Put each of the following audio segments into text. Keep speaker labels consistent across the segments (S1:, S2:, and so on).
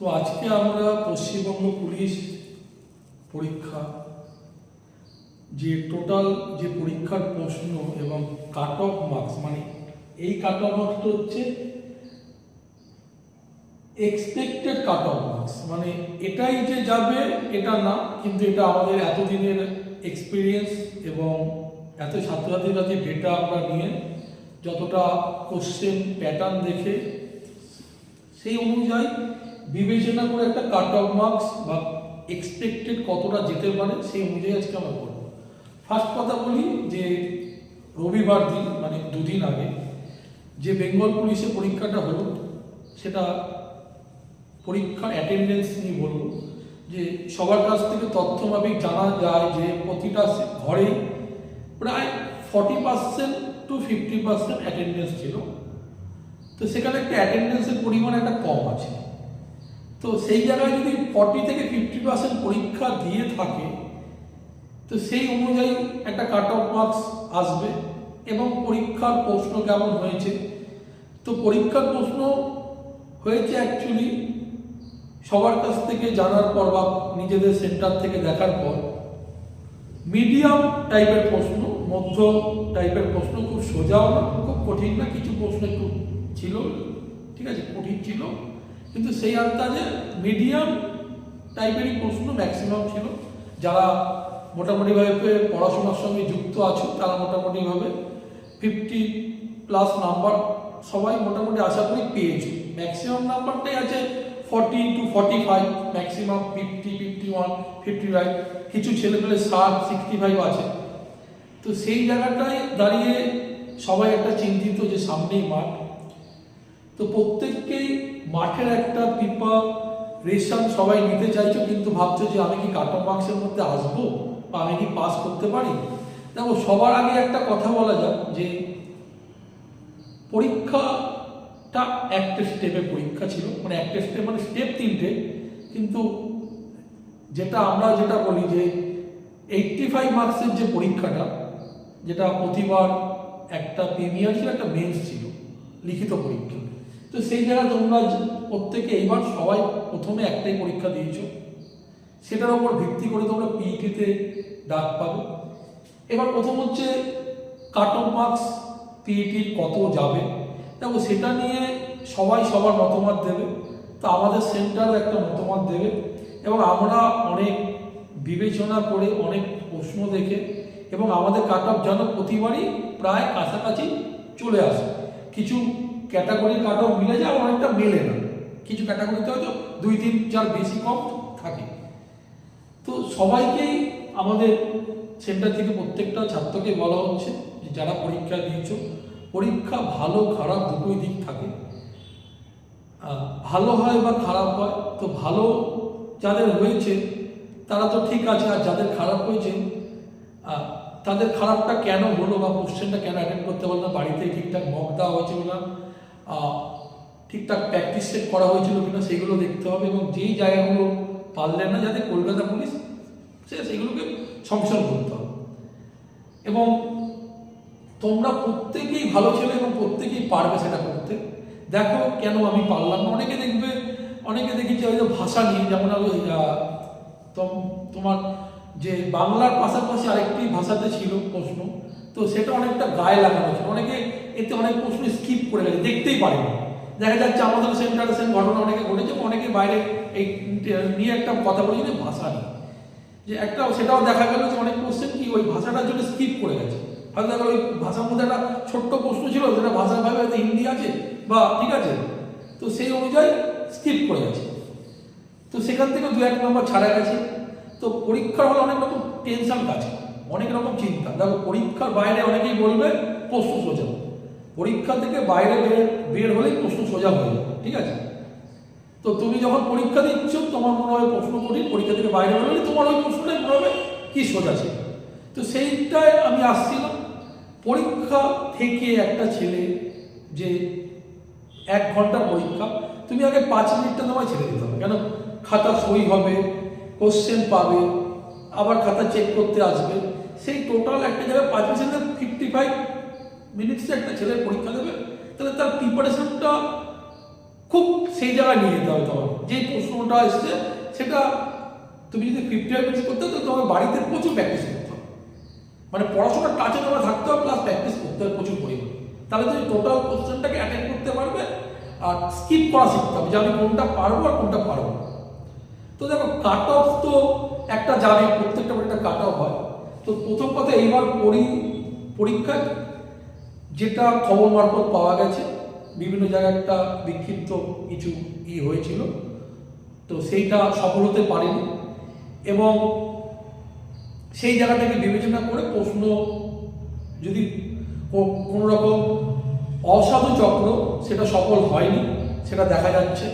S1: তো আজকে আমরা পশ্চিমবঙ্গ পুলিশ পরীক্ষা, যে টোটাল যে পরীক্ষার প্রশ্ন এবং কাট অফ মার্কস মানে এই কাট অফ মার্কসটা হচ্ছে এক্সপেক্টেড কাট অফ মার্কস মানে এটাই যে যাবে এটা না, কিন্তু এটা আমাদের এতদিনের এক্সপিরিয়েন্স এবং এত ছাত্রছাত্রীর কাছে ডেটা আমরা নিয়ে যতটা কোশ্চেন প্যাটার্ন দেখে, সেই অনুযায়ী বিবেচনা করে একটা কাট অফ মার্কস বা এক্সপেক্টেড কতটা যেতে পারে, সেই অনুযায়ী আজকে আমরা করব ফার্স্ট কথা বলি যে রবিবার দিন মানে দুদিন আগে যে বেঙ্গল পুলিশের পরীক্ষাটা হলো, সেটা পরীক্ষার অ্যাটেন্ডেন্স নিয়ে বলব, যে সবার কাছ থেকে তথ্য মাফিক জানা যায় যে প্রতিটা ঘরেই প্রায় forty percent to fifty percent attendance ছিল। তো সেখানে একটা অ্যাটেন্ডেন্সের পরিমাণ একটা কম আছে। তো সেই জায়গায় যদি ফর্টি থেকে ফিফটি পার্সেন্ট পরীক্ষা দিয়ে থাকে, তো সেই অনুযায়ী একটা কাট অফ মার্কস আসবে এবং পরীক্ষার প্রশ্ন কেমন হয়েছে? তো পরীক্ষার প্রশ্ন হয়েছে অ্যাকচুয়ালি সবার কাছ থেকে জানার পর বা নিজেদের সেন্টার থেকে দেখার পর মিডিয়াম টাইপের প্রশ্ন মধ্য টাইপের প্রশ্ন, খুব সোজাও না, খুব কঠিন না, কিছু প্রশ্ন একটু ছিল, ঠিক আছে, কঠিন ছিল কিন্তু সেই আন্দাজে মিডিয়াম টাইপেরই প্রশ্ন ম্যাক্সিমাম ছিল। যারা মোটামুটিভাবে পড়াশোনার সঙ্গে যুক্ত আছো, তারা মোটামুটিভাবে ফিফটি প্লাস নাম্বার সবাই মোটামুটি আশা করি পেয়েছ। ম্যাক্সিমাম নাম্বারটাই আছে forty to forty five maximum fifty fifty one fifty five কিছু ছেলেপেলে ষাট সিক্সটি ফাইভ আছে। তো সেই জায়গাটায় দাঁড়িয়ে সবাই একটা চিন্তিত যে সামনেই মাঠ। তো প্রত্যেককেই মাঠের একটা পিপা রেশন সবাই নিতে চাইছো, কিন্তু ভাবছ যে আমি কি অফ মার্কসের মধ্যে আসব বা আমি কি পাস করতে পারি? দেখো, সবার আগে একটা কথা বলা যাক যে পরীক্ষাটা একটা স্টেপে পরীক্ষা ছিল মানে একটা স্টেপ মানে স্টেপ তিনটে, কিন্তু যেটা আমরা যেটা বলি যে এইটটি ফাইভ মার্কসের যে পরীক্ষাটা, যেটা প্রতিবার একটা প্রিমিয়ার ছিল, একটা মেন্স ছিল, লিখিত পরীক্ষা। তো সেই জায়গায় তোমরা প্রত্যেকে এইবার সবাই প্রথমে একটাই পরীক্ষা দিয়েছ। সেটার উপর ভিত্তি করে তোমরা পিইটিতে ডাক পাবে। এবার প্রথম হচ্ছে কাট অফ মার্কস পিইটির কত যাবে? দেখো, সেটা নিয়ে সবাই সবার মতামত দেবে। তো আমাদের সেন্টার একটা মতামত দেবে। এবং আমরা অনেক বিবেচনা করে, অনেক প্রশ্ন দেখে এবং আমাদের কাট অফ যেন প্রতিবারই প্রায় কাছাকাছি চলে আসে। কিছু ক্যাটাগরি কাট অফ মিলে যায় অনেকটা মেলে না। কিছু ক্যাটাগরিতে হয়তো দুই, তিন, চার বেশি কম থাকে। তো সবাইকেই আমাদের সেন্টার থেকে প্রত্যেকটা ছাত্রকে বলা হচ্ছে যে, যারা পরীক্ষা দিয়েছ, পরীক্ষা ভালো, খারাপ দুটোই দিক থাকে। ভালো হয় বা খারাপ হয়, তো ভালো যাদের হয়েছে, তারা তো ঠিক আছে, আর যাদের খারাপ হয়েছে তাদের খারাপটা কেন হলো বা কোশ্চেনটা কেন অ্যাটেন্ড করতে পারল না বাড়িতে ঠিকঠাক মক দেওয়া হয়েছিল না ঠিকঠাক প্র্যাকটিস সেট করা হয়েছিল কিনা সেগুলো দেখতে হবে এবং যেই জায়গাগুলো পারলেন না, যাতে কলকাতা পুলিশ সে সেগুলোকে সংশোধন করতে হবে। এবং তোমরা প্রত্যেকেই ভালো ছেলে এবং প্রত্যেকেই পারবে সেটা করতে। দেখো কেন আমি পারলাম না? অনেকে দেখবে, অনেকে দেখেছি হয়তো ভাষা নিয়ে, যেমন তোম- তোমার যে বাংলার পাশাপাশি আরেকটি ভাষাতে ছিল প্রশ্ন, তো সেটা অনেকটা গায়ে লাগানো ছিল। অনেকে এতে অনেক প্রশ্ন স্কিপ করে গেছে, দেখতেই পারে দেখা যাচ্ছে আমাদের সেন্টারে সেম ঘটনা অনেকে ঘটেছে অনেকে বাইরে এই, নিয়ে একটা কথা বলি ভাষা যে একটা সেটাও দেখা গেল যে অনেক কোশ্চেন কি ওই ভাষাটার জন্য স্কিপ করে গেছে। হয়তো দেখা ওই ভাষার মধ্যে একটা ছোট্ট প্রশ্ন ছিল, যেটা ভাষা ভাবে হয়তো হিন্দি আছে বা ঠিক আছে। তো সেই অনুযায়ী স্কিপ করে গেছে। তো সেখান থেকে দু এক নম্বর ছাড়া গেছে। তো পরীক্ষার হলে অনেক রকম টেনশন কাছে অনেক রকম চিন্তা। দেখো, পরীক্ষার বাইরে অনেকেই বলবে, প্রশ্ন সোজা। পরীক্ষা থেকে বাইরে বের হলেই প্রশ্ন সোজা হয়ে যাবে ঠিক আছে? তো তুমি যখন পরীক্ষা দিচ্ছ, তোমার মনে হয় প্রশ্ন করি পরীক্ষা থেকে বাইরে বেরোলে তোমার ওই প্রশ্নটাই মনে হবে, কি সোজা ছিল? তো সেইটাই আমি আসছিলাম। পরীক্ষা থেকে একটা ছেলে যে এক ঘণ্টার পরীক্ষা, তুমি আগে পাঁচ মিনিটটা তোমায় ছেড়ে দিতে হবে, কেন? খাতা সই হবে কোশ্চেন পাবে, আবার খাতা চেক করতে আসবে। সেই টোটাল একটা জায়গায় পাঁচ মিনিট ফিফটি ফাইভ মিনিটসে একটা ছেলে পরীক্ষা দেবে, তাহলে তার প্রিপারেশনটা খুব সেই জায়গায় নিয়ে যেতে হবে তোমার যেই প্রশ্নটা এসছে, সেটা তুমি যদি ফিফটি প্র্যাকটিস করতে তো তোমার বাড়িতে প্রচুর প্র্যাকটিস করতে হবে। মানে পড়াশোনার টাচে তোমার থাকতে হবে প্লাস প্র্যাকটিস করতে হবে প্রচুর পরিমাণে। তাহলে তুমি টোটাল কোশ্চেনটাকে অ্যাটেন্ড করতে পারবে আর স্কিপ করা শিখতে হবে, যে আমি কোনটা পারব আর কোনটা পারব। তো দেখো কাট অফ তো একটা যাবে প্রত্যেকটা একটা কাট অফ হয়। তো প্রথম কথা এইবার পরি, পরীক্ষায় যেটা খবর মারফত পাওয়া গেছে, বিভিন্ন জায়গায় একটা বিক্ষিপ্ত কিছু ই হয়েছিল, তো সেইটা সফল হতে পারেনি এবং সেই জায়গাটাকে বিবেচনা করে প্রশ্ন, যদি কোনো রকম অসাধু চক্র সেটা সফল হয়নি, সেটা দেখা যাচ্ছে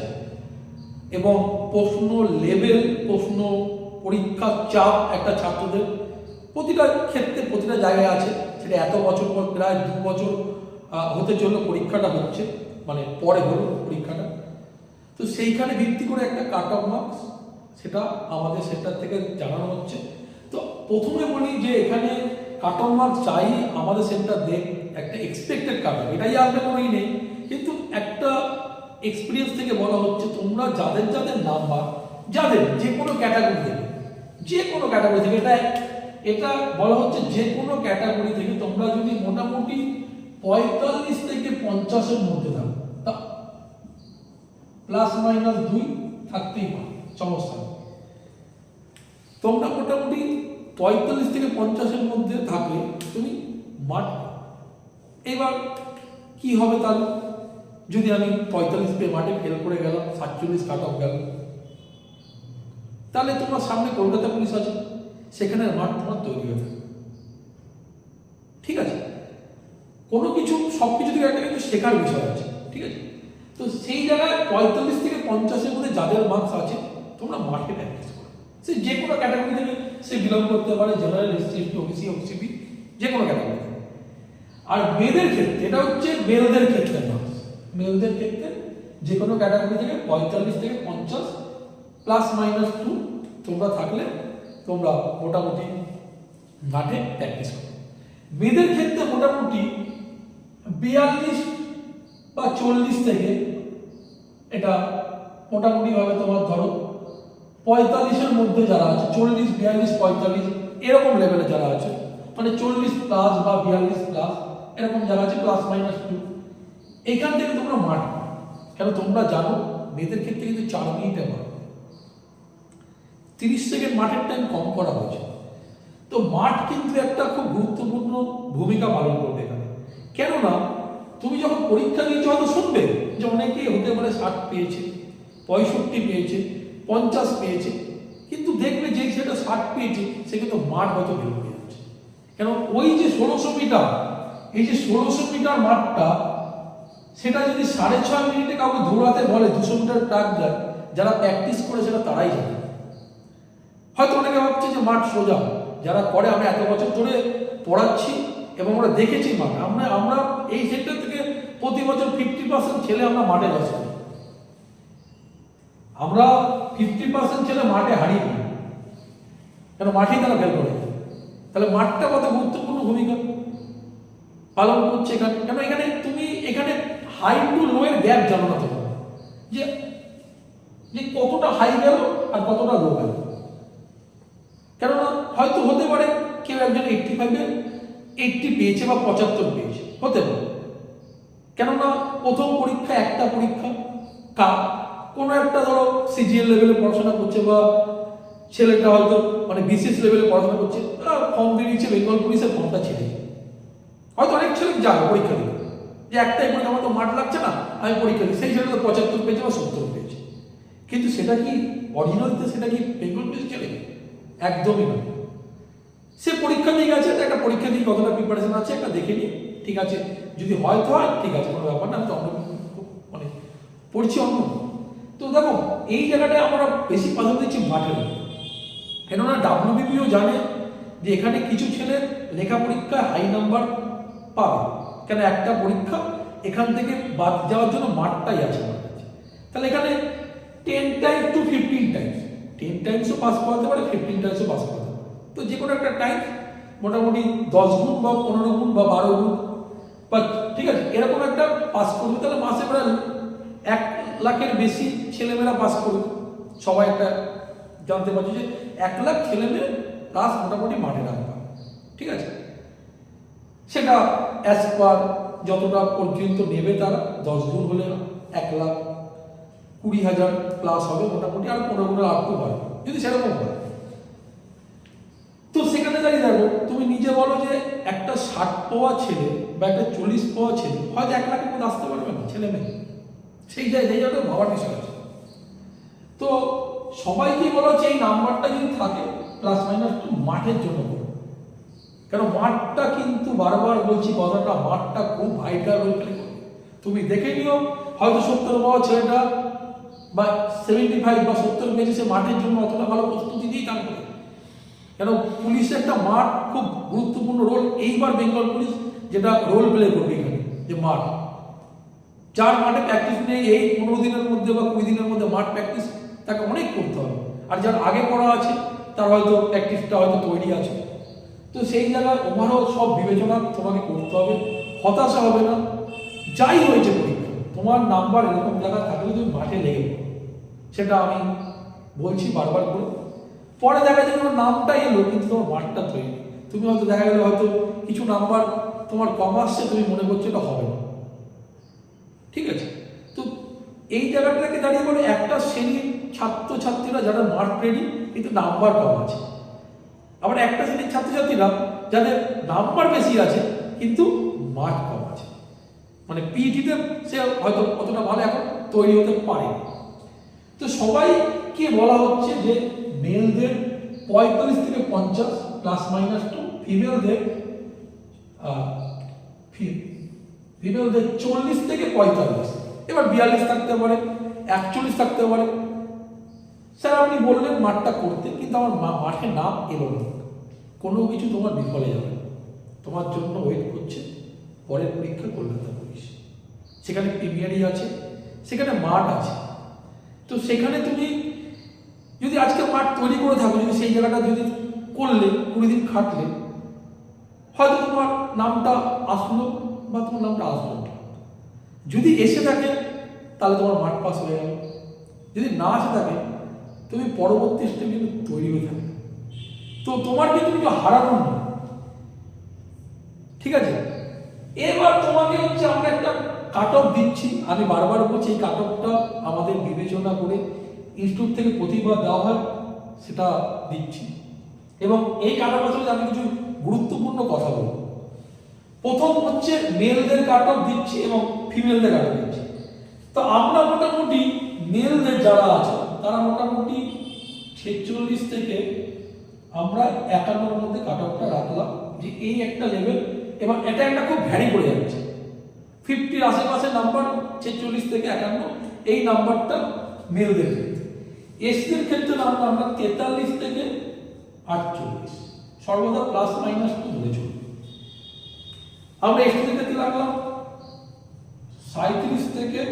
S1: এবং প্রশ্ন লেভেল, প্রশ্ন পরীক্ষার চাপ একটা ছাত্রদের প্রতিটা ক্ষেত্রে প্রতিটা জায়গায় আছে। সেটা এত বছর পর, প্রায় দু বছর হতে চলল পরীক্ষাটা হচ্ছে মানে পরে হলো পরীক্ষাটা। তো সেইখানে ভিত্তি করে একটা কাট অফ মার্কস সেটা আমাদের সেন্টার থেকে জানানো হচ্ছে। তো প্রথমে বলি যে এখানে কাট অফ মার্কস চাই আমাদের সেন্টার দেখ, একটা এক্সপেক্টেড কাট অফ এটাই আসবে কোনোই নেই। কিন্তু একটা এক্সপিরিয়েন্স থেকে বলা হচ্ছে, তোমরা যাদের যাদের নাম্বার যাদের যে কোনো ক্যাটাগরি থেকে যে কোনো ক্যাটাগরি থেকে, এটা এটা বলা হচ্ছে যে কোনো ক্যাটাগরি থেকে তোমরা যদি মোটামুটি পঁয়তাল্লিশ থেকে পঞ্চাশের মধ্যে থাকো প্লাস মাইনাস দুই থাকতেই পারে, সমস্যা তোমরা মোটামুটি পঁয়তাল্লিশ থেকে পঞ্চাশের মধ্যে থাকলে তুমি মাঠ এবার কি হবে তাহলে? যদি আমি পঁয়তাল্লিশ পেয়ে মাঠে ফেল করে গেলাম, সাতচল্লিশ কাট অফ গেল, তাহলে তোমার সামনে কলকাতা পুলিশ আছে। সেখানে মাঠ তোমার তৈরি হয়ে যাবে ঠিক আছে? কোনো কিছু সব কিছু থেকে একটা কিন্তু শেখার বিষয় আছে। ঠিক আছে? তো সেই জায়গায় পঁয়তাল্লিশ থেকে পঞ্চাশের মধ্যে যাদের মার্কস আছে, তোমরা মাঠে প্র্যাকটিস করো। সে যে কোনো ক্যাটাগরি থেকে সে বিলং করতে পারে general SC ST OBC OCB যে কোনো ক্যাটাগরি আর মেয়েদের ক্ষেত্রে, এটা হচ্ছে মেলদের ক্ষেত্রে মার্কস মেলদের ক্ষেত্রে যে কোনো ক্যাটাগরি থেকে পঁয়তাল্লিশ থেকে পঞ্চাশ প্লাস মাইনাস টু তোমরা থাকলে তোমরা মোটামুটি মাঠে প্র্যাকটিস করো। মেয়েদের ক্ষেত্রে মোটামুটি বিয়াল্লিশ বা চল্লিশ থেকে এটা মোটামুটিভাবে তোমার ধরো পঁয়তাল্লিশের মধ্যে যারা আছে, চল্লিশ, বিয়াল্লিশ, পঁয়তাল্লিশ, এরকম লেভেলে যারা আছে মানে চল্লিশ প্লাস বা বিয়াল্লিশ প্লাস এরকম যারা আছে প্লাস মাইনাস টু এখান থেকে তোমরা মাঠ কেন তোমরা জানো, মেয়েদের ক্ষেত্রে কিন্তু চার মিনিটে মাঠ। তিরিশ সেকেন্ড মাঠের টাইম কম করা হয়েছে। তো মাঠ কিন্তু একটা খুব গুরুত্বপূর্ণ ভূমিকা পালন করবে এখানে। কেননা, তুমি যখন পরীক্ষা দিয়েছ হয়তো শুনবে যে অনেকেই হতে পারে ষাট পেয়েছে, পঁয়ষট্টি পেয়েছে, পঞ্চাশ পেয়েছে, কিন্তু দেখবে যে সেটা ষাট পেয়েছে, সে কিন্তু মাঠ হয়তো বের হয়ে যাচ্ছে। কেন, ওই যে ষোলোশো মিটার, এই যে ষোলোশো মিটার মাঠটা, সেটা যদি সাড়ে ছয় মিনিটে কাউকে দৌড়াতে বলে, দুশো মিটার ট্রাক যায়, যারা প্র্যাকটিস করে সেটা তারাই জানে। হয়তো অনেকে ভাবছে যে মাঠ সোজা। যারা করে, আমরা এত বছর ধরে পড়াচ্ছি এবং আমরা দেখেছি মাঠ। আমরা আমরা এই সেক্টর থেকে প্রতি বছর ফিফটি পার্সেন্ট ছেলে আমরা মাঠে বসে আমরা ফিফটি পার্সেন্ট ছেলে মাঠে হারিয়ে দিই কেন? মাঠেই তারা ফেল করে। তাহলে মাঠটা কত গুরুত্বপূর্ণ ভূমিকা? পালন করছে এখানে। কেন? এখানে তুমি, এখানে হাই টু লো এর গ্যাপ জানো না তোমার যে কতটা হাই গেল আর কতটা লো গেল কেননা হয়তো হতে পারে কেউ একজন এইটটি ফাইভে এইটটি পেয়েছে বা পঁচাত্তর পেয়েছে হতে পারে। কেননা প্রথম পরীক্ষা একটা পরীক্ষা। কা কোনো একটা ধরো সিজিএল লেভেলে পড়াশোনা করছে বা ছেলেটা হয়তো মানে বিসিএস লেভেলে পড়াশোনা করছে ফর্ম বেরিয়েছে বেঙ্গল পুলিশের ফর্মটা ছেড়ে হয়তো অনেক ছেলে যাবে পরীক্ষা দিতে। যে একটাই পরীক্ষা, আমার তো মাঠ লাগছে না, আমি পরীক্ষা দিই। সেই ছেলে তো পঁচাত্তর পেয়েছে বা সত্তর পেয়েছে কিন্তু সেটা কি অরিজিনালিতে সেটা কি বেঙ্গল পুলিশ ছেলে একদমই নয় সে পরীক্ষা দিয়ে পরীক্ষা দিয়ে কতটা প্রিপারেশন আছে একটা দেখে নিই ঠিক আছে? যদি হয় তো হয়, ঠিক আছে, কোনো ব্যাপার না আমি তো অন্য মানে পড়ছি অন্য। তো দেখো, এই জায়গাটায় আমরা বেশি প্রাধান্য দিচ্ছি মাঠের। কেননা ডাব্লিউবিপিও জানে যে এখানে কিছু ছেলে লেখা পরীক্ষায় হাই নাম্বার পাবে। কেন একটা পরীক্ষা এখান থেকে বাদ যাওয়ার জন্য মাঠটাই আছে তাহলে এখানে ten times to fifteen times ten টাইমসও pass করাতে পারে ফিফটিন টাইমসও পাস করাতে পারে। তো যে কোনো একটা টাইম মোটামুটি দশ গুণ বা পনেরো গুণ বা বারো গুণ। বা ঠিক আছে, এরকম একটা পাস করবে, তাহলে মাসে প্রায় এক লাখের বেশি ছেলেমেয়েরা পাস করবে। সবাই একটা জানতে পারছে যে এক লাখ ছেলে মেয়ে প্লাস মোটামুটি মাঠে রাখবে। ঠিক আছে? সেটা অ্যাজ পার যতটা পর্যন্ত নেবে তারা, দশ গুণ হলে এক লাখ কুড়ি হাজার প্লাস হবে মোটামুটি, আর পনেরো গুলো আটটু হয় যদি সেরকম হয় তো সেখানে দাঁড়িয়ে দেখো তুমি নিজে বলো যে একটা ষাট পাওয়া ছেলে বা একটা চল্লিশ পাওয়া ছেলে, হয়তো এক লাখের মধ্যে আসতে পারবে না, ছেলে মেয়ে। সেই জায়গাটা ভাবার বিষয় আছে। তো সবাইকে বলা হচ্ছে এই নাম্বারটা যদি থাকে প্লাস মাইনাস টু মাঠের জন্য করো। কেন মাঠটা কিন্তু বারবার বলছি, কথাটা মাঠটা খুব ভাইটাল রোল করে। তুমি দেখে নিও, হয়তো সত্তর পাওয়া ছেলেটা বা সেভেন্টি ফাইভ বা সত্তর পেয়েছে সে মাঠের জন্য অতটা ভালো প্রস্তুতি দিয়েই তারপরে কেন? পুলিশের একটা মাঠ খুব গুরুত্বপূর্ণ রোল এইবার বেঙ্গল পুলিশ যেটা রোল প্লে করবে এখানে, যে মাঠ। যার মাঠে প্র্যাকটিস নেই, এই পনেরো দিনের মধ্যে বা কুড়ি দিনের মধ্যে মাঠ প্র্যাকটিস তাকে অনেক করতে হবে। আর যার আগে করা আছে, তার হয়তো প্র্যাকটিসটা হয়তো তৈরি আছে। তো সেই জায়গায় ওভারঅল সব বিবেচনা তোমাকে করতে হবে, হতাশা হবে না। যাই হয়েছে পরীক্ষা, তোমার নাম্বার এরকম জায়গা থাকলে তুমি মাঠে লেগে সেটা আমি বলছি বারবার করে। পরে দেখা যাবে তোমার নামটা এলো, কিন্তু তোমার মাঠটা তৈরি তুমি হয়তো দেখা গেলো হয়তো কিছু নাম্বার তোমার কম আসছে তুমি মনে করছ এটা হবে না। ঠিক আছে? তো এই জায়গাটাকে দাঁড়িয়ে বলে একটা শ্রেণির ছাত্রছাত্রীরা যারা মাঠ রেডি কিন্তু নাম্বার কম আছে। আবার একটা শ্রেণির ছাত্রছাত্রীরা যাদের নাম্বার বেশি আছে, কিন্তু মাঠ কম আছে। মানে পিইটিতে সে হয়তো অতটা ভালো এখন তৈরি হতে পারে তো সবাইকে বলা হচ্ছে যে মেলদের পঁয়তাল্লিশ থেকে পঞ্চাশ প্লাস মাইনাস টু ফিমেলদের ফিমেলদের চল্লিশ থেকে পঁয়তাল্লিশ। এবার বিয়াল্লিশ থাকতে পারে, একচল্লিশ থাকতে পারে। স্যার, আপনি বললেন মাঠটা করতে, কিন্তু আমার মা- মাঠে নাম এলো না। কোনো কিছু তোমার বিফলে যাবে। তোমার জন্য ওয়েট করছে, পরের পরীক্ষা কলকাতা পুলিশ। সেখানে প্রিমিয়ারি আছে, সেখানে মাঠ আছে। তো সেখানে তুমি যদি আজকে মাঠ তৈরি করে থাকো, যদি সেই জায়গাটা যদি করলে, কুড়ি দিন খাটলে, হয়তো তোমার নামটা আসলো বা তোমার নামটা আসলো যদি এসে থাকে, তাহলে তোমার মাঠ পাস হয়ে গেল। যদি না আসে থাকে, তুমি পরবর্তী স্টেপে কিন্তু তৈরি হয়ে থাকবে। তো তোমার কিন্তু কিছু হারানো নেই। ঠিক আছে? এবার তোমাকে হচ্ছে আমরা একটা কাট অফ দিচ্ছি। আমি বারবার বলছি, এই কাট অফটা আমাদের বিবেচনা করে ইনস্টিটিউট থেকে প্রতিবার দেওয়া হয়, সেটা দিচ্ছি। এবং এই কাট আসলে আমি কিছু গুরুত্বপূর্ণ কথা বলব। প্রথম হচ্ছে মেলদের কাট অফ দিচ্ছি এবং ফিমেলদের কাট অফ দিচ্ছি। তো আমরা মোটামুটি মেলদের যারা আছে, তারা মোটামুটি ছেচল্লিশ থেকে আমরা একান্নর মধ্যে কাট অফটা রাখলাম যে এই একটা লেভেল এবং এটা একটা খুব ভ্যারি করে যাচ্ছে। ফিফটির আশেপাশে নাম্বার ছেচল্লিশ থেকে একান্ন, এই নাম্বারটা মেলদের ক্ষেত্রে। এসদের ক্ষেত্রে নাম্বার আমরা তেতাল্লিশ থেকে আটচল্লিশ, সর্বদা প্লাস মাইনাস টু ধরে চলবে আমরা এসটির ক্ষেত্রে রাখলাম সাঁত্রিশ থেকে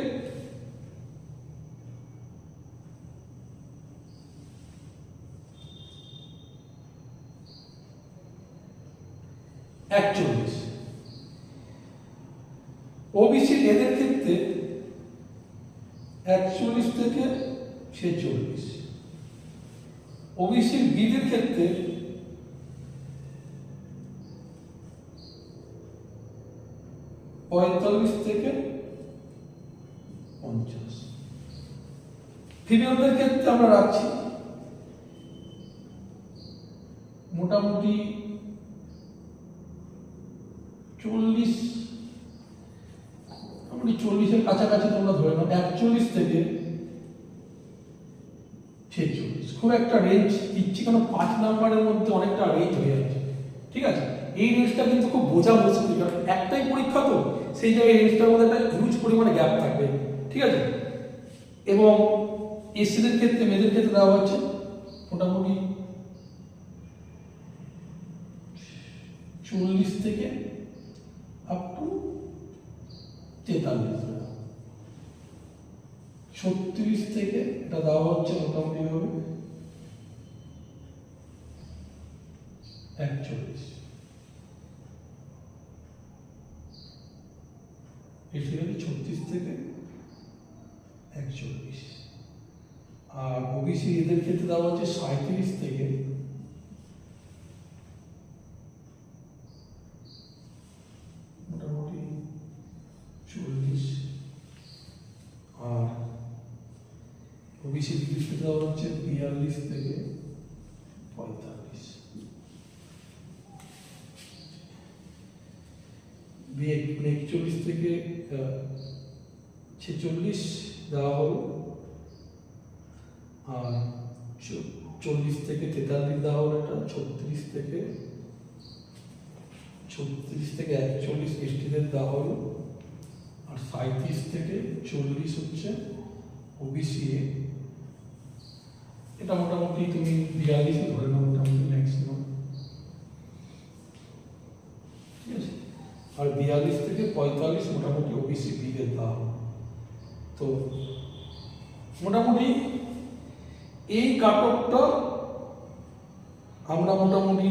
S1: একচল্লিশ। ওবিসি এদের ক্ষেত্রে একচল্লিশ থেকে ছেচল্লিশ। ওবিসির বিদের ক্ষেত্রে পঁয়তাল্লিশ থেকে পঞ্চাশ। ফিমেলদের ক্ষেত্রে আমরা রাখছি মোটামুটি চল্লিশ, মোটামুটি চল্লিশের কাছাকাছি তোমরা ধরে নাও, একচল্লিশ থেকে ছেচল্লিশ খুব একটা রেঞ্জ দিচ্ছি কারণ পাঁচ নাম্বারের মধ্যে অনেকটা রেঞ্জ হয়ে যাচ্ছে। ঠিক আছে? এই রেঞ্জটা কিন্তু খুব বোঝা মুশকিল, কারণ একটাই পরীক্ষা তো, সেই জায়গায় রেঞ্জটার মধ্যে একটা হিউজ পরিমাণে গ্যাপ থাকবে। ঠিক আছে? এবং এসিদের ক্ষেত্রে, মেয়েদের ক্ষেত্রে দেওয়া হচ্ছে মোটামুটি চল্লিশ থেকে আপ টু তেতাল্লিশ। ছত্রিশ থেকে এটা দেওয়া হচ্ছে মোটামুটি হবে একচল্লিশ। বেসিক্যালি ছত্রিশ থেকে একচল্লিশ। আর ওবিসি এদের ক্ষেত্রে দেওয়া হচ্ছে সাঁত্রিশ থেকে মোটামুটি চল্লিশ আর ওবিসি লিস্টে দেওয়া হচ্ছে বিয়াল্লিশ থেকে পঁয়তাল্লিশ বিয়ে একচল্লিশ থেকে আহ, ছেচল্লিশ দেওয়া হলো। আর চল্লিশ থেকে তেতাল্লিশ দেওয়া হলো এটা ছত্রিশ থেকে ছত্রিশ থেকে একচল্লিশ এসটিদের দেওয়া হলো। আর সাঁত্রিশ থেকে চল্লিশ হচ্ছে ওবিসি এটা মোটামুটি তুমি বিয়াল্লিশ ধরে নাও, মোটামুটি ম্যাক্সিমাম ঠিক আছে আর বিয়াল্লিশ থেকে পঁয়তাল্লিশ মোটামুটি ওবিসি দেওয়া হবে। তো মোটামুটি এই কাটকটা আমরা মোটামুটি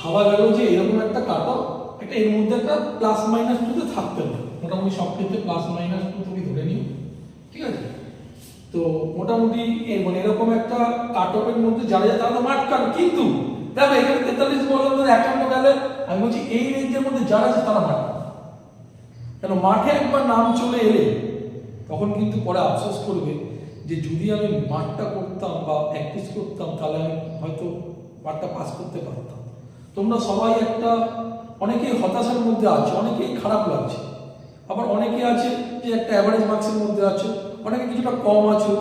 S1: ভাবা গেল যে এরকম একটা কাটক একটা এর মধ্যে একটা প্লাস মাইনাস টুতে থাকতে হবে মোটামুটি সব ক্ষেত্রে প্লাস মাইনাস টু তুমি ধরে নিও, ঠিক আছে? তো মোটামুটি মানে এরকম একটা কাটকের মধ্যে যারা যায় তারা তো মাঠ কিন্তু দেখো, এখানে তেতাল্লিশ বললাম তো একান্ন গেলে আমি বলছি এই রেঞ্জের মধ্যে যারা আছে তারা মাঠ। কেন মাঠে একবার নাম চলে এলে তখন কিন্তু পরে আফসোস করবে যে যদি আমি মাঠটা করতাম বা প্র্যাকটিস করতাম, তাহলে আমি হয়তো মাঠটা পাস করতে পারতাম। তোমরা সবাই একটা অনেকেই হতাশার মধ্যে আছে, অনেকেই খারাপ লাগছে। আবার অনেকে আছে যে একটা অ্যাভারেজ মার্কসের মধ্যে আছে, অনেকে কিছুটা কম আছো।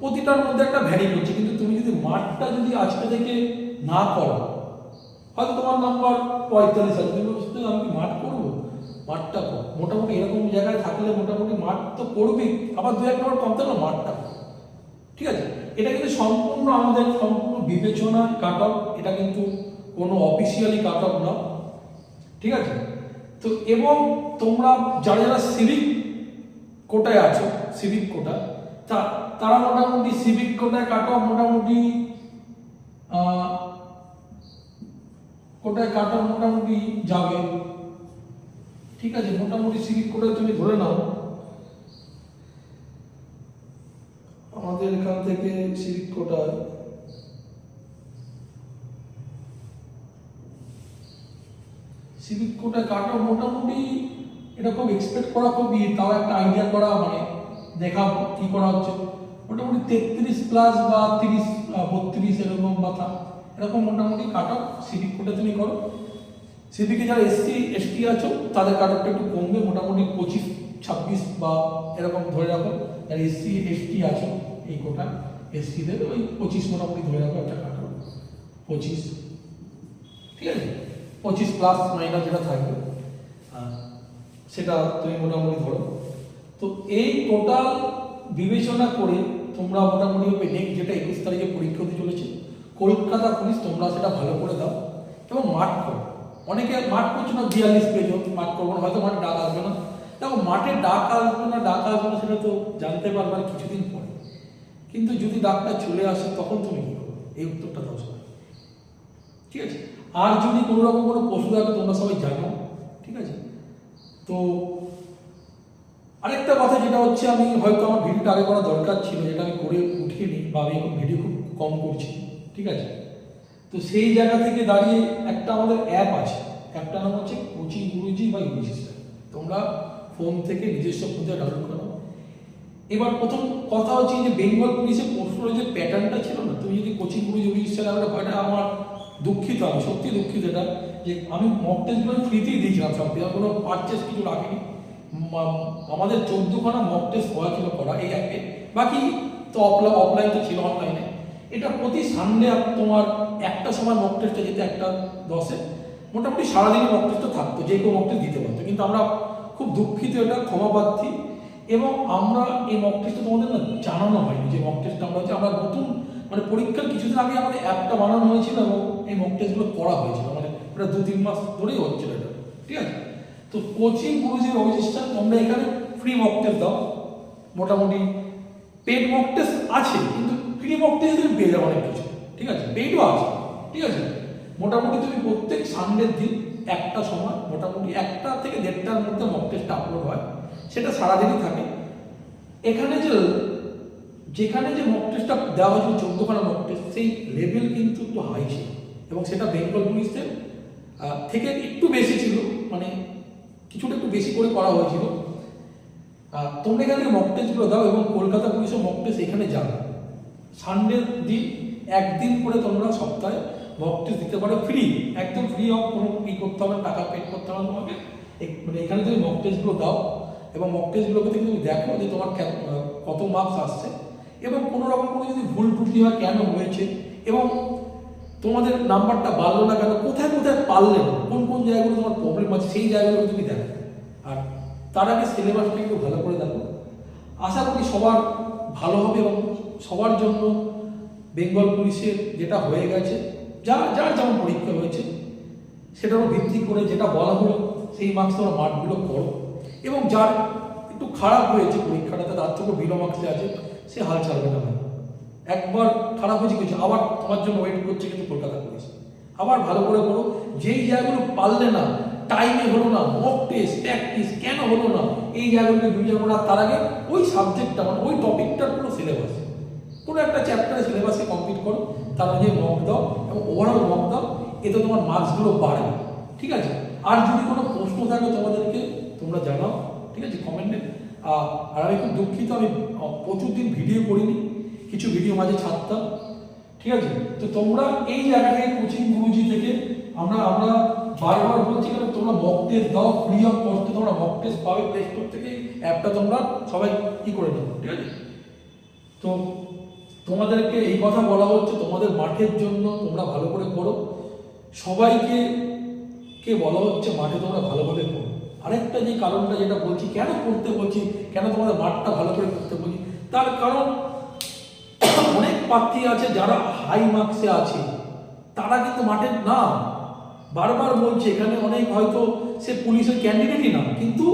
S1: প্রতিটার মধ্যে একটা ভ্যারি করছে কিন্তু তুমি যদি মাঠটা যদি আজকে থেকে না করো। হয়তো তোমার নাম্বার পঁয়তাল্লিশ আছে তুমি বলছো "না, আমি মাঠ করব? মাঠটা কর। মোটামুটি এরকম জায়গায় থাকলে মোটামুটি মাঠ তো করবি আবার দু এক নম্বর কম থাকলে মাঠটা ঠিক আছে? এটা কিন্তু সম্পূর্ণ আমাদের সম্পূর্ণ বিবেচনা কাট অফ এটা কিন্তু কোনো অফিসিয়ালি কাট অফ না। ঠিক আছে? তো এবং তোমরা যারা যারা সিভিক কোটায় আছো সিভিক কোটা তা তারা মোটামুটি সিভিক কোটায় কাট অফ মোটামুটি কোটায় কাট মোটামুটি যাবে ঠিক আছে, মোটামুটি সিভিক কোটায় তুমি ধরে নাও। আমাদের এখান থেকে সিভিক কোটায় সিভিক কোটায় কাটা মোটামুটি এটা খুব এক্সপেক্ট করা খুবই তাও একটা আইডিয়া করা মানে দেখা কি করা হচ্ছে। মোটামুটি তেত্রিশ প্লাস বা তিরিশ বত্রিশ এরকম বা এরকম মোটামুটি কাটা সিভিক কোটা তুমি করো। সিভিকে যারা এসসি এসটি আছো, তাদের কাটারটা একটু কমবে, মোটামুটি পঁচিশ, ছাব্বিশ বা এরকম ধরে রাখো। যারা এসসি এসটি আছো এই কোটা এসসিদের ওই পঁচিশ মোটামুটি ধরে রাখো একটা কাটার পঁচিশ। ঠিক আছে? পঁচিশ প্লাস মাইনাস যেটা থাকবে সেটা তুমি মোটামুটি ধরো। তো এই টোটাল বিবেচনা করে তোমরা মোটামুটি নেক্সট যেটা একুশ তারিখে পরীক্ষা চলেছে কলকাতা পুলিশ, তোমরা সেটা ভালো করে দাও। এবং মাঠ করো অনেকে মাঠ করছ না, বিয়াল্লিশ পেজ মাঠ করব না, হয়তো মাঠে ডাক আসবে না। দেখো, মাঠে ডাক আসবে না, ডাক আসবে না, সেটা তো জানতে পারবে আর কিছুদিন পরে। কিন্তু যদি ডাকটা চলে আসে, তখন তুমি কি করো এই উত্তরটা দাও সবাই। ঠিক আছে? আর যদি কোনো রকম কোনো পশু থাকে, তোমরা সবাই জানো। ঠিক আছে? তো আরেকটা কথা যেটা হচ্ছে, আমি হয়তো আমার ভিডিওটা আগে করা দরকার ছিল, যেটা আমি করে উঠিয়ে নিই, বা আমি এখন ভিডিও খুব কম করছি। ঠিক আছে? তো সেই জায়গা থেকে দাঁড়িয়ে একটা আমাদের অ্যাপ আছে। অ্যাপটার নাম হচ্ছে কোচিং গুরুজি বা ইংলিশ তোমরা ফোন থেকে নিজস্ব ফোনে ডাউনলোড করো। এবার প্রথম কথা হচ্ছে যে বেঙ্গল পুলিশের প্রশ্নের যে প্যাটার্নটা ছিল না, তুমি যদি কোচিং গুরুজি, ইংলিশ চ্যানেল ভয়টা আমার দুঃখিত, আমি সত্যি দুঃখিত এটা, যে আমি মক টেস্টগুলো ফ্রিতেই দিয়েছিলাম সব। কোনো পারচেস কিছু রাখিনি। আমাদের চোদ্দখানা মক টেস্ট হওয়া ছিল করা এই অ্যাপে বাকি তো অফলাইন অফলাইন তো ছিল অনলাইনে এটা প্রতি সানডে তোমার একটা সময় মক টেস্টে যেতে একটা দশে মোটামুটি সারাদিনই মক টেস্টটা থাকতো, যে কেউ মক টেস্ট দিতে পারতো। কিন্তু আমরা খুব দুঃখিত এটা ক্ষমা এবং আমরা এই মক টেস্টটা তোমাদের না জানানো হয়নি, যে মক টেস্টটা আমরা হচ্ছে, আমরা নতুন মানে পরীক্ষার কিছুদিন আগে আমাদের অ্যাপটা বানানো হয়েছিল এবং এই মক টেস্টগুলো করা হয়েছিল। মানে এটা দু তিন মাস ধরেই হচ্ছিল এটা, ঠিক আছে? তো কোচিং গুরুজির অবশিষ্টা তোমরা এখানে ফ্রি মক টেস্ট দাও। মোটামুটি পেড মক টেস্ট আছে, কিন্তু ফ্রি মক টেস্ট তুমি পেয়ে যাবে অনেক কিছু। ঠিক আছে? পেডও আছে। ঠিক আছে? মোটামুটি তুমি প্রত্যেক সানডের দিন একটা সময়, মোটামুটি একটা থেকে দেড়টার মধ্যে মক টেস্ট আপলোড হয়। সেটা সারাদিনই থাকে। এখানে যে, যেখানে যে মক টেস্টটা দেওয়া হয়েছিল, চোদ্দখানা মক টেস্ট সেই লেভেল কিন্তু একটু হাই ছিল। এবং সেটা বেঙ্গল পুলিশের থেকে একটু বেশি ছিল। মানে কিছুটা একটু বেশি করে করা হয়েছিল। তোমরা এখানে মক টেস্টগুলো দাও এবং কলকাতা পুলিশের মক টেস্ট এখানে যাবে। সানডে দিন, একদিন করে তোমরা সপ্তাহে মক টেস্ট দিতে পারো ফ্রি একদম ফ্রি অফ কোনো ই করতে হবে টাকা পেড করতে হবে তোমাকে। মানে এখানে তুমি মক টেস্টগুলো দাও। এবং মক তুমি দেখো যে তোমার কত মার্কস আসছে। এবং কোনো রকম কোনো যদি ভুল ত্রুটি হয় কেন হয়েছে, এবং তোমাদের নাম্বারটা বাড়লো না কেন, কোথায় কোথায় পারলে না, কোন কোন জায়গাগুলো তোমার প্রবলেম আছে, সেই জায়গাগুলো তুমি দেখো। আর তার আগে সিলেবাসটা একটু ভালো করে দেখো। আশা করি সবার ভালো হবে এবং সবার জন্য বেঙ্গল পুলিশের যেটা হয়ে গেছে, যা যার যেমন পরীক্ষা হয়েছে সেটার উপর ভিত্তি করে যেটা বলা হলো, সেই মার্কস তোমরা মার্কগুলো করো। এবং যার একটু খারাপ হয়েছে পরীক্ষাটাতে তার থেকে বিলো মার্কসে আছে, সে হাল ছাড়বে না ভাই। একবার খারাপ হয়েছে কিছু, আবার তোমার জন্য ওয়েট করছে কিন্তু কলকাতা পুলিশ। আবার ভালো করে করো, যেই জায়গাগুলো পারলে না টাইমে হলো না মক টেস্ট প্র্যাকটিস কেন হলো না, এই জায়গাগুলোকে বিবেচনা করো আর তার আগে ওই সাবজেক্টটা মানে ওই টপিকটার পুরো সিলেবাস কোনো একটা চ্যাপ্টারের সিলেবাসে কমপ্লিট করো তার অনুযায়ী মক দাও এবং ওভারঅল মক দাও, এতে তোমার মার্কসগুলো বাড়বে। ঠিক আছে? আর যদি কোনো প্রশ্ন থাকে তোমাদেরকে, তোমরা জানাও। ঠিক আছে? কমেন্টে আর আমি খুব দুঃখিত, আমি প্রচুর দিন ভিডিও করিনি, কিছু ভিডিও মাঝে ছাড়তাম। ঠিক আছে? তো তোমরা এই জায়গা থেকে কোচিং গুরুজি থেকে আমরা আমরা বারবার বলছি কেন, তোমরা মক টেস্ট দাও ফ্রি অফ কস্টে তোমরা মক টেস্ট পাবে প্লে স্টোর থেকে অ্যাপটা তোমরা সবাই কি করে নেব ঠিক আছে? তো তোমাদেরকে এই কথা বলা হচ্ছে, তোমাদের মাঠের জন্য তোমরা ভালো করে করো সবাইকে কে বলা হচ্ছে মাঠে তোমরা ভালোভাবে করো আরেকটা যে কারণটা যেটা বলছি, কেন করতে বলছি, কেন তোমাদের মাঠটা ভালো করে করতে বলছি, তার কারণ অনেক প্রার্থী আছে যারা হাই মার্কসে আছে। তারা কিন্তু মাঠের না। বারবার বলছে, এখানে অনেক হয়তো সে পুলিশের ক্যান্ডিডেটই না, কিন্তু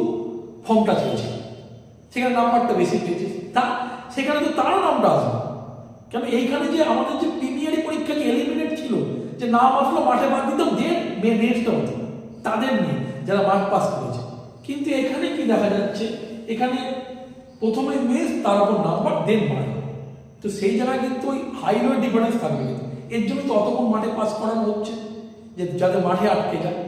S1: ফর্মটা চলছে সেখানে নাম্বারটা বেশি পেয়েছে। তা, সেখানে তো তারও নামটা আসবে। কেন এইখানে যে আমাদের যে প্রিমিয়ারি পরীক্ষা যে এলিমিনেট ছিল? যে নাম আসলো মাঠে বাদ দিতাম দেন নেক্সট হতো তাদের নিয়ে যারা মাঠ পাস করেছে। কিন্তু এখানে কি দেখা যাচ্ছে? এখানে প্রথমে মেস তার উপর নাম্বার দেন মার্ক তো সেই জায়গায় কিন্তু ওই হাই ডিফারেন্স থাকবে। এর জন্য তো অতক্ষণ মাঠে পাস করানো হচ্ছে, যে যাতে মাঠে আটকে যায়।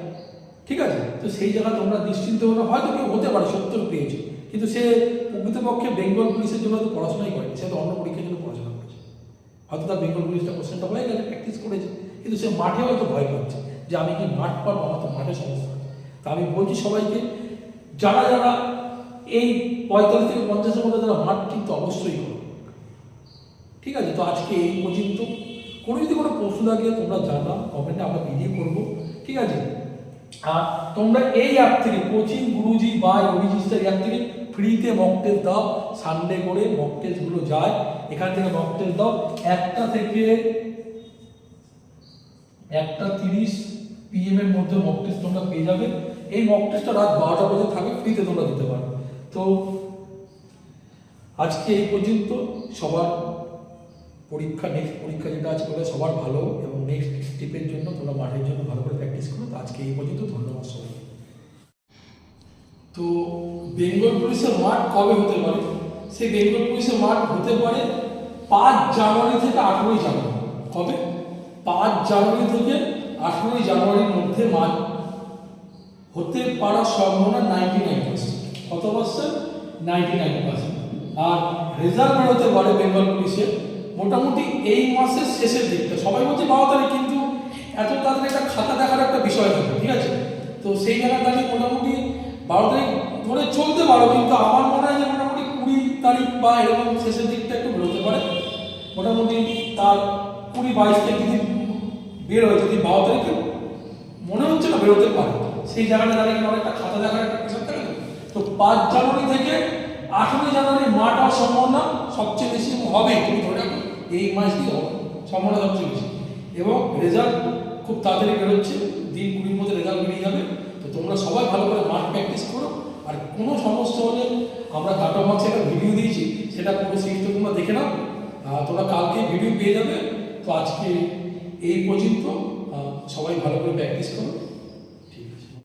S1: ঠিক আছে? তো সেই জায়গা তোমরা নিশ্চিন্ত হলে হয়তো কেউ হতে পারে, সত্তর পেয়েছে। কিন্তু সে প্রকৃতপক্ষে বেঙ্গল পুলিশের জন্য তো পড়াশোনাই করেনি, সে তো অন্য পরীক্ষার জন্য পড়াশোনা হয়তো তার বেঙ্গল পুলিশটা কোশ্চেনটা হয়ে গেছে প্র্যাকটিস করেছে। কিন্তু সে মাঠে হয়তো ভয় পাচ্ছে যে আমি কি মাঠ পারব আমার তো মাঠে সমস্যা। তা আমি বলছি সবাইকে, যারা যারা এই পঁয়তাল্লিশ থেকে পঞ্চাশের মধ্যে তারা মাঠ কিন্তু অবশ্যই করো। ঠিক আছে? তো আজকে এই পর্যন্ত। কোনো যদি কোনো প্রশ্ন থাকে, তোমরা জানাও কমেন্টে আমরা ভিডিও করব ঠিক আছে? আর তোমরা এই অ্যাপ থেকে কোচিং গুরুজি বা অভিজিস্টার অ্যাপ থেকে ফ্রিতে মক টেস্ট দাও সানডে করে মক টেস্টগুলো যায়। এখান থেকে মক টেস্ট দাও একটা থেকে একটা তিরিশ পিএম এর মধ্যে মক টেস্ট তোমরা পেয়ে যাবে। এই মক রাত বারোটা পর্যন্ত থাকে ফ্রিতে তোমরা দিতে পারো তো আজকে এই পর্যন্ত। সবার পরীক্ষা নেক্সট পরীক্ষা যেটা আছে বলে সবার ভালো এবং নেক্সট স্টেপের জন্য তোমরা মাঠের জন্য ভালো করে প্র্যাকটিস করো। তো আজকে এই পর্যন্ত, ধন্যবাদ সবাই তো বেঙ্গল পুলিশের মাঠ কবে হতে পারে? সেই বেঙ্গল পুলিশের মাঠ হতে পারে পাঁচ জানুয়ারি থেকে আঠেরোই জানুয়ারি। কবে? পাঁচ জানুয়ারি থেকে আঠেরোই জানুয়ারির মধ্যে মাঠ হতে পারার সম্ভাবনা নাইনটি নাইন পার্সেন্ট কত পার্সেন্ট নাইনটি নাইন পার্সেন্ট আর রেজাল্ট বেরোতে পারে বেঙ্গল পুলিশের মোটামুটি এই মাসের শেষের দিকটা। সবাই বলছে বারো তারিখ, কিন্তু এত তাদের একটা খাতা দেখার একটা বিষয় থাকে, ঠিক আছে? তো সেই দাঁড়িয়ে মোটামুটি বারো তারিখ ধরে চলতে পারো, কিন্তু আমার মনে হয় যে মোটামুটি কুড়ি তারিখ বা এরকম শেষের দিকটা একটু বেরোতে পারে। মোটামুটি তার কুড়ি বাইশ তারিখ যদি বের হয়, যদি বারো তারিখে, মনে হচ্ছে না বেরোতে পারে। সেই জায়গাটা দাঁড়িয়ে অনেকটা খাতা দেখার একটা বিষয় থাকে তো। পাঁচ জানুয়ারি থেকে আঠেরোই জানুয়ারি হওয়ার সম্ভাবনা সবচেয়ে বেশি হবে তুমি ধরে রাখো, এই মাস দিয়ে হবে। সম্ভাবনা সবচেয়ে বেশি। এবং রেজাল্ট খুব তাড়াতাড়ি বেরোচ্ছে, দিন কুড়ির মধ্যে রেজাল্ট বেরিয়ে যাবে। তোমরা সবাই ভালো করে মাঠ প্র্যাকটিস করো। আর কোনো সমস্যা হলে আমরা কাটো মার্কসে একটা ভিডিও দিয়েছি, সেটা কোনো সিরিজটা তোমরা দেখে নাও। তোমরা কালকে ভিডিও পেয়ে যাবে। তো আজকে এই পর্যন্ত সবাই ভালো করে প্র্যাকটিস করো।